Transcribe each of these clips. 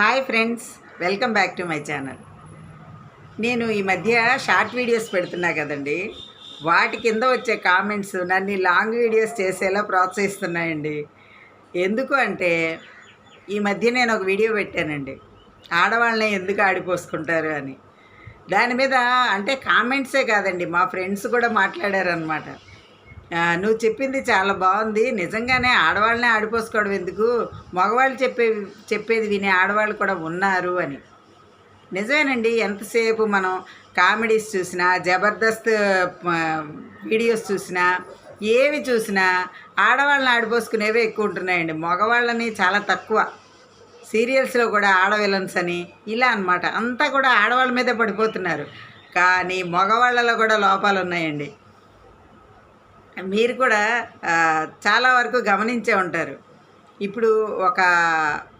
Hi friends welcome back to my channel నేను ఈ మధ్య షార్ట్ వీడియోస్ పెడుతున్నా కదండి. వాటి కింద వచ్చే కామెంట్స్ నన్ను లాంగ్ వీడియోస్ చేసేలా ప్రోత్సహిస్తున్నాయండి. ఎందుకు అంటే ఈ మధ్య నేను ఒక వీడియో పెట్టానండి. ఆడవాళ్ళని ఎందుకు ఆడిపోసుకుంటారు అని. దాని మీద అంటే కామెంట్సే కాదండి మా ఫ్రెండ్స్ కూడా మాట్లాడారనమాట నువ్వు చెప్పింది చాలా బాగుంది. నిజంగానే ఆడవాళ్ళనే ఆడిపోసుకోవడం ఎందుకు? మగవాళ్ళు చెప్పే చెప్పేది వినే ఆడవాళ్ళు కూడా ఉన్నారు అని. నిజమేనండి. ఎంతసేపు మనం కామెడీస్ చూసినా జబర్దస్త్ వీడియోస్ చూసినా ఏవి చూసినా ఆడవాళ్ళని ఆడిపోసుకునేవే ఎక్కువ ఉంటున్నాయండి. మగవాళ్ళని చాలా తక్కువ. సీరియల్స్లో కూడా ఆడవిలన్స్ అని ఇలా అన్నమాట. అంతా కూడా ఆడవాళ్ళ మీదే పడిపోతున్నారు. కానీ మగవాళ్ళలో కూడా లోపాలు ఉన్నాయండి మీరు కూడా చాలా వరకు గమనించే ఉంటారు. ఇప్పుడు ఒక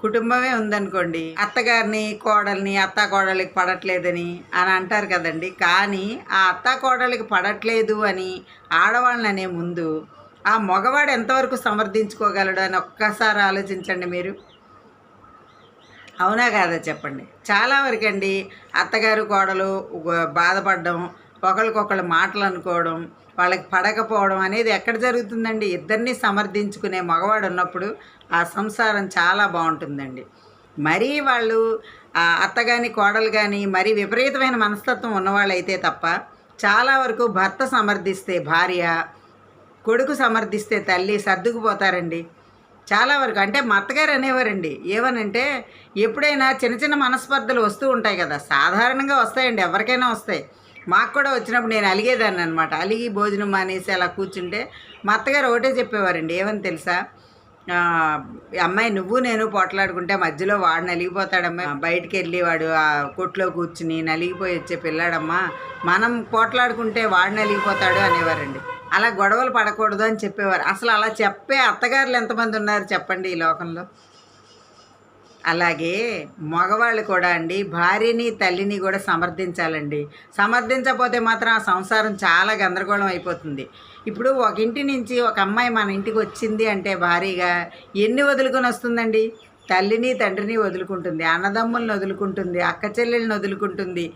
కుటుంబమే ఉందనుకోండి అత్తగారిని కోడల్ని అత్త కోడలికి పడట్లేదని అని అంటారు కదండి. కానీ ఆ అత్త కోడలికి పడట్లేదు అని ఆడవాళ్ళని అనే ముందు ఆ మగవాడు ఎంతవరకు సమర్థించుకోగలడు అని ఒక్కసారి ఆలోచించండి మీరు. అవునా కాదా చెప్పండి. చాలా వరకండి అత్తగారు కోడలు బాధపడడం ఒకరికొకళ్ళు మాటలు అనుకోవడం వాళ్ళకి పడకపోవడం అనేది ఎక్కడ జరుగుతుందండి? ఇద్దరిని సమర్థించుకునే మగవాడు ఉన్నప్పుడు ఆ సంసారం చాలా బాగుంటుందండి. మరీ వాళ్ళు ఆ అత్త కానీ కోడలు కానీ మరీ విపరీతమైన మనస్తత్వం ఉన్నవాళ్ళైతే తప్ప చాలా వరకు భర్త సమర్థిస్తే భార్య కొడుకు సమర్థిస్తే తల్లి సర్దుకుపోతారండి. చాలా వరకు అంటే మా అత్తగారు అనేవారండి. ఏమనంటే ఎప్పుడైనా చిన్న చిన్న మనస్పర్ధలు వస్తూ ఉంటాయి కదా. సాధారణంగా వస్తాయండి. ఎవరికైనా వస్తాయి. మాకు కూడా వచ్చినప్పుడు నేను అలిగేదాన్ని అనమాట అలిగి భోజనం మానేసి అలా కూర్చుంటే మా అత్తగారు ఒకటే చెప్పేవారండి ఏమని తెలుసా? అమ్మాయి నువ్వు నేను పోట్లాడుకుంటే మధ్యలో వాడు నలిగిపోతాడమ్మా బయటికి వెళ్ళి వాడు ఆ కొట్లో కూర్చుని నలిగిపోయి వచ్చే పిల్లాడమ్మా. మనం పోట్లాడుకుంటే వాడు నలిగిపోతాడు అనేవారండి. అలా గొడవలు పడకూడదు అని చెప్పేవారు. అసలు అలా చెప్పే అత్తగారులు ఎంతమంది ఉన్నారు చెప్పండి ఈ లోకంలో? అలాగే మగవాళ్ళు కూడా అండి భార్యని తల్లిని కూడా సమర్థించాలండి. సమర్థించకపోతే మాత్రం ఆ సంసారం చాలా గందరగోళం అయిపోతుంది. ఇప్పుడు ఒక ఇంటి నుంచి ఒక అమ్మాయి మన ఇంటికి వచ్చింది అంటే భారీగా ఎన్ని వదులుకొని వస్తుందండి? తల్లిని తండ్రిని వదులుకుంటుంది అన్నదమ్ములను వదులుకుంటుంది అక్క చెల్లెళ్ళని వదులుకుంటుంది.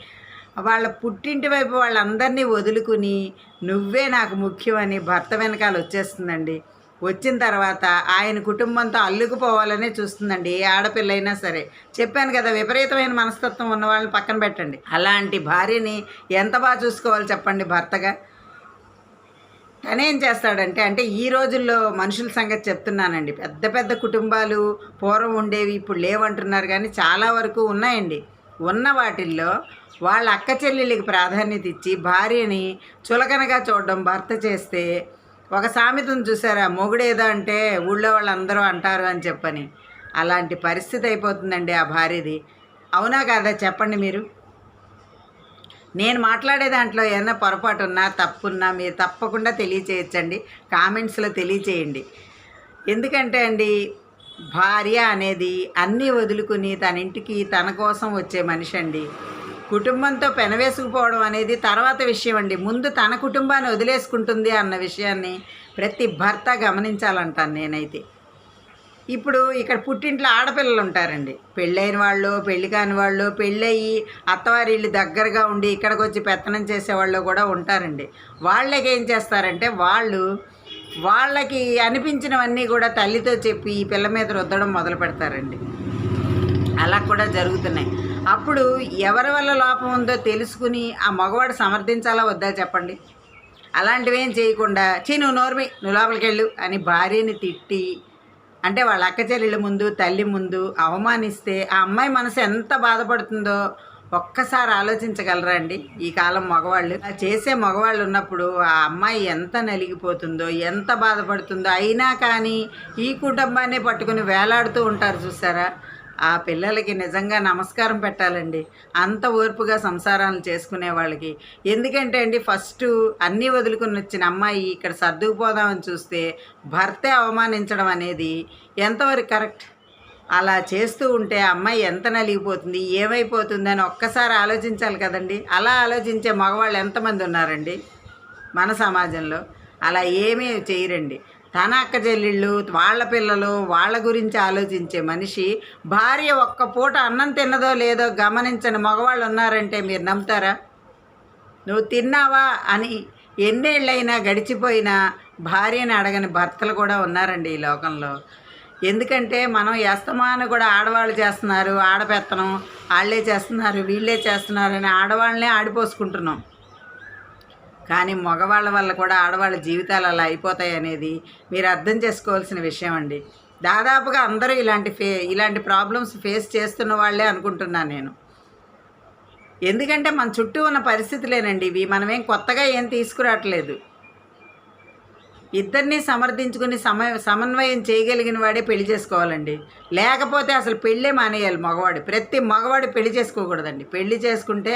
వాళ్ళ పుట్టింటి వైపు వాళ్ళందరినీ వదులుకుని నువ్వే నాకు ముఖ్యమని భర్త వెనకాల వచ్చేస్తుందండి. వచ్చిన తర్వాత ఆయన కుటుంబంతో అల్లుకుపోవాలనే చూస్తుందండి ఏ ఆడపిల్ల అయినా సరే. చెప్పాను కదా విపరీతమైన మనస్తత్వం ఉన్న వాళ్ళని పక్కన పెట్టండి. అలాంటి భార్యని ఎంత బాగా చూసుకోవాలి చెప్పండి భర్తగా? తనేం చేస్తాడంటే అంటే ఈ రోజుల్లో మనుషుల సంగతి చెప్తున్నానండి. పెద్ద పెద్ద కుటుంబాలు పూర్వం ఉండేవి ఇప్పుడు లేవంటున్నారు కానీ చాలా వరకు ఉన్నాయండి. ఉన్న వాటిల్లో వాళ్ళ అక్క చెల్లెళ్ళకి ప్రాధాన్యత ఇచ్చి భార్యని చులకనగా చూడడం భర్త చేస్తే ఒక సామెతను చూసారా? మొగుడేదో అంటే ఊళ్ళో వాళ్ళందరూ అంటారు అని చెప్పని. అలాంటి పరిస్థితి అయిపోతుందండి ఆ భార్యది. అవునా కాదా? చెప్పండి మీరు. నేను మాట్లాడే దాంట్లో ఏదైనా పొరపాటు ఉన్నా తప్పున్నా మీరు తప్పకుండా తెలియచేయచ్చండి. కామెంట్స్లో తెలియచేయండి. ఎందుకంటే అండి భార్య అనేది అన్నీ వదులుకుని తన ఇంటికి తన కోసం వచ్చే మనిషి అండి. కుటుంబంతో పెనవేసుకుపోవడం అనేది తర్వాత విషయం అండి. ముందు తన కుటుంబాన్ని వదిలేసుకుంటుంది అన్న విషయాన్ని ప్రతి భర్త గమనించాలంటాను నేనైతే. ఇప్పుడు ఇక్కడ పుట్టింట్లో ఆడపిల్లలు ఉంటారండి. పెళ్ళైన వాళ్ళు పెళ్ళి కాని వాళ్ళు పెళ్ళయి అత్తవారిళ్ళు దగ్గరగా ఉండి ఇక్కడికి వచ్చి పెత్తనం చేసేవాళ్ళు కూడా ఉంటారండి. వాళ్ళకి ఏం చేస్తారంటే వాళ్ళు వాళ్ళకి అనిపించినవన్నీ కూడా తల్లితో చెప్పి ఈ పిల్ల మీద రుద్దడం మొదలు పెడతారండి. అలా కూడా జరుగుతున్నాయి. అప్పుడు ఎవరి వల్ల లోపం ఉందో తెలుసుకుని ఆ మగవాడు సమర్థించాలా వద్దా చెప్పండి? అలాంటివేం చేయకుండా చీ నువ్వు నోర్మి నువ్వు లోపలికి వెళ్ళు అని భార్యని తిట్టి అంటే వాళ్ళ అక్క చెల్లెళ్ళ ముందు తల్లి ముందు అవమానిస్తే ఆ అమ్మాయి మనసు ఎంత బాధపడుతుందో ఒక్కసారి ఆలోచించగలరా అండి ఈ కాలం మగవాళ్ళు? చేసే మగవాళ్ళు ఉన్నప్పుడు ఆ అమ్మాయి ఎంత నలిగిపోతుందో ఎంత బాధపడుతుందో అయినా కానీ ఈ కుటుంబాన్ని పట్టుకుని వేలాడుతూ ఉంటారు చూసారా? ఆ పిల్లలకి నిజంగా నమస్కారం పెట్టాలండి. అంత ఓర్పుగా సంసారాలు చేసుకునే వాళ్ళకి. ఎందుకంటే అండి ఫస్ట్ అన్నీ వదులుకుని వచ్చిన అమ్మాయి ఇక్కడ సర్దుకుపోదామని చూస్తే భర్తే అవమానించడం అనేది ఎంతవరకు కరెక్ట్? అలా చేస్తూ ఉంటే అమ్మాయి ఎంత నలిగిపోతుంది ఏమైపోతుంది అని ఒక్కసారి ఆలోచించాలి కదండి. అలా ఆలోచించే మగవాళ్ళు ఎంతమంది ఉన్నారండి మన సమాజంలో? అలా ఏమీ చేయరండి. తన అక్క చెల్లెళ్ళు వాళ్ళ పిల్లలు వాళ్ళ గురించి ఆలోచించే మనిషి భార్య ఒక్క పూట అన్నం తిన్నదో లేదో గమనించని మగవాళ్ళు ఉన్నారంటే మీరు నమ్ముతారా? నువ్వు తిన్నావా అని ఎన్నేళ్ళైనా గడిచిపోయినా భార్యని అడగని భర్తలు కూడా ఉన్నారండి ఈ లోకంలో. ఎందుకంటే మనం ఎస్తమాను కూడా ఆడవాళ్ళు చేస్తున్నారు ఆడపెత్తనం వాళ్ళే చేస్తున్నారు వీళ్ళే చేస్తున్నారు అని ఆడవాళ్ళనే ఆడిపోసుకుంటున్నాం. కానీ మగవాళ్ళ వల్ల కూడా ఆడవాళ్ళ జీవితాలు అలా అయిపోతాయి అనేది మీరు అర్థం చేసుకోవాల్సిన విషయం అండి. దాదాపుగా అందరూ ఇలాంటి ఫే ఇలాంటి ప్రాబ్లమ్స్ ఫేస్ చేస్తున్న వాళ్ళే అనుకుంటున్నాను నేను. ఎందుకంటే మన చుట్టూ ఉన్న పరిస్థితులేనండి ఇవి. మనమేం కొత్తగా ఏం తీసుకురావట్లేదు. ఇద్దరిని సమర్థించుకుని సమ సమన్వయం చేయగలిగిన వాడే పెళ్ళి చేసుకోవాలండి. లేకపోతే అసలు పెళ్ళే మానేయాలి మగవాడు. ప్రతి మగవాడు పెళ్ళి చేసుకోకూడదండి. పెళ్ళి చేసుకుంటే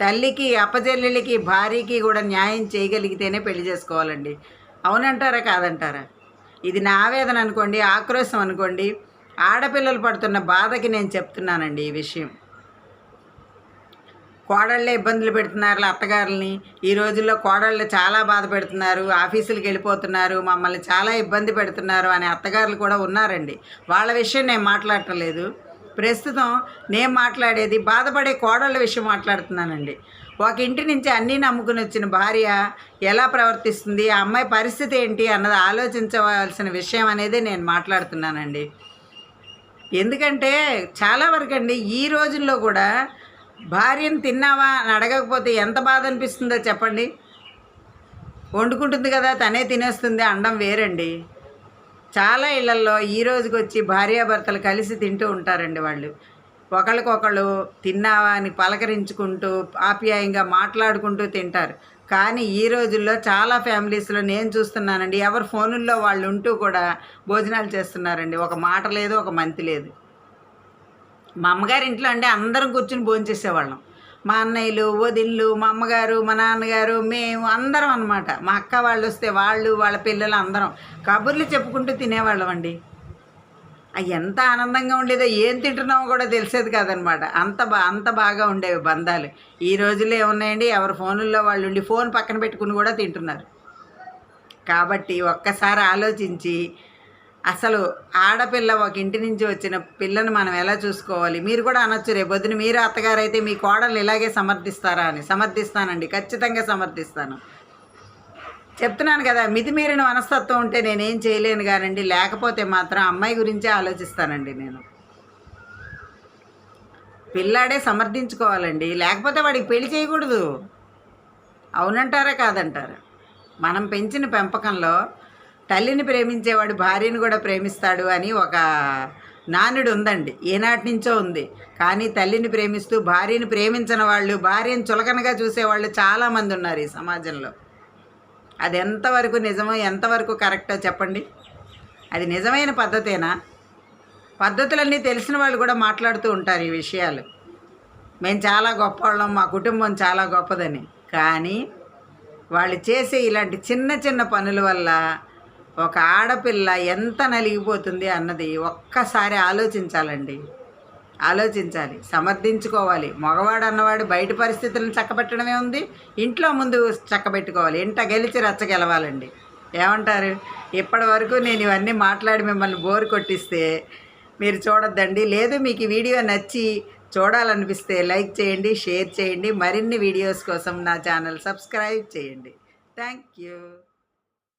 తల్లికి అప్పచెల్లెలికి భార్యకి కూడా న్యాయం చేయగలిగితేనే పెళ్ళి చేసుకోవాలండి. అవునంటారా కాదంటారా? ఇది నా ఆవేదన అనుకోండి ఆక్రోశం అనుకోండి ఆడపిల్లలు పడుతున్న బాధకి నేను చెప్తున్నానండి ఈ విషయం. కోడళ్ళే ఇబ్బందులు పెడుతున్నారు అత్తగారులని. ఈ రోజుల్లో కోడళ్ళు చాలా బాధ పెడుతున్నారు ఆఫీసులకు వెళ్ళిపోతున్నారు మమ్మల్ని చాలా ఇబ్బంది పెడుతున్నారు అనే అత్తగారులు కూడా ఉన్నారండి. వాళ్ళ విషయం నేను మాట్లాడటం లేదు. ప్రస్తుతం నేను మాట్లాడేది బాధపడే కోడళ్ళ విషయం మాట్లాడుతున్నానండి. ఒక ఇంటి నుంచి అన్నీ నమ్ముకుని వచ్చిన భార్య ఎలా ప్రవర్తిస్తుంది ఆ అమ్మాయి పరిస్థితి ఏంటి అన్నది ఆలోచించవలసిన విషయం అనేది నేను మాట్లాడుతున్నానండి. ఎందుకంటే చాలా వరకు అండి ఈ రోజుల్లో కూడా భార్యను తిన్నావా అని అడగకపోతే ఎంత బాధ అనిపిస్తుందో చెప్పండి. వండుకుంటుంది కదా తనే తినేస్తుంది అండం వేరండి. చాలా ఇళ్ళల్లో ఈ రోజుకి వచ్చి భార్యాభర్తలు కలిసి తింటూ ఉంటారండి వాళ్ళు. ఒకళ్ళకొకళ్ళు తిన్నావా అని పలకరించుకుంటూ ఆప్యాయంగా మాట్లాడుకుంటూ తింటారు. కానీ ఈ రోజుల్లో చాలా ఫ్యామిలీస్లో నేను చూస్తున్నానండి ఎవరి ఫోనుల్లో వాళ్ళు ఉంటూ కూడా భోజనాలు చేస్తున్నారండి. ఒక మాట లేదు ఒక మంతి లేదు. మా అమ్మగారి ఇంట్లో అంటే అందరం కూర్చుని భోంచేసేవాళ్ళం. మా అన్నయ్యలు వదిన్లు మా అమ్మగారు మా నాన్నగారు మేము అందరం అనమాట మా అక్క వాళ్ళు వస్తే వాళ్ళు వాళ్ళ పిల్లలు అందరం. కబుర్లు చెప్పుకుంటూ తినేవాళ్ళం అండి. అవి ఎంత ఆనందంగా ఉండేదో ఏం తింటున్నామో కూడా తెలిసేది కాదనమాట అంత బా అంత బాగా ఉండేవి బంధాలు. ఈ రోజుల్లో ఏమున్నాయండి? ఎవరి ఫోనుల్లో వాళ్ళు ఉండి ఫోన్ పక్కన పెట్టుకుని కూడా తింటున్నారు. కాబట్టి ఒక్కసారి ఆలోచించి అసలు ఆడపిల్ల ఒక ఇంటి నుంచి వచ్చిన పిల్లని మనం ఎలా చూసుకోవాలి? మీరు కూడా అనొచ్చు రేపొద్దున మీరు అత్తగారు అయితే మీ కోడలు ఇలాగే సమర్థిస్తారా అని. సమర్థిస్తానండి ఖచ్చితంగా సమర్థిస్తాను. చెప్తున్నాను కదా మితిమీరిన మనస్తత్వం ఉంటే నేనేం చేయలేను కానండి లేకపోతే మాత్రం అమ్మాయి గురించే ఆలోచిస్తానండి నేను. పిల్లాడే సమర్థించుకోవాలండి లేకపోతే వాడికి పెళ్ళి చేయకూడదు. అవునంటారా కాదంటారా? మనం పెంచిన పెంపకంలో తల్లిని ప్రేమించేవాడు భార్యను కూడా ప్రేమిస్తాడు అని ఒక నానుడు ఉందండి. ఏనాటి నుంచో ఉంది. కానీ తల్లిని ప్రేమిస్తూ భార్యని ప్రేమించిన వాళ్ళు భార్యను చులకనగా చూసేవాళ్ళు చాలామంది ఉన్నారు ఈ సమాజంలో. అది ఎంతవరకు నిజమో ఎంతవరకు కరెక్టో చెప్పండి. అది నిజమైన పద్ధతేనా? పద్ధతులన్నీ తెలిసిన వాళ్ళు కూడా మాట్లాడుతూ ఉంటారు ఈ విషయాలు. మేము చాలా గొప్పవాళ్ళం మా కుటుంబం చాలా గొప్పదని. కానీ వాళ్ళు చేసే ఇలాంటి చిన్న చిన్న పనుల వల్ల ఒక ఆడపిల్ల ఎంత నలిగిపోతుంది అన్నది ఒక్కసారి ఆలోచించాలండి. ఆలోచించాలి సమర్థించుకోవాలి. మగవాడు అన్నవాడు బయట పరిస్థితులను చక్కబెట్టడమే ఉంది. ఇంట్లో ముందు చక్కబెట్టుకోవాలి. ఇంట గెలిచి రచ్చ గెలవాలండి. ఏమంటారు? ఇప్పటి వరకు నేను ఇవన్నీ మాట్లాడి మిమ్మల్ని బోర్ కొట్టిస్తే మీరు చూడొద్దండి. లేదు మీకు ఈ వీడియో నచ్చి చూడాలనిపిస్తే లైక్ చేయండి షేర్ చేయండి. మరిన్ని వీడియోస్ కోసం నా ఛానల్ సబ్స్క్రైబ్ చేయండి. Thank you.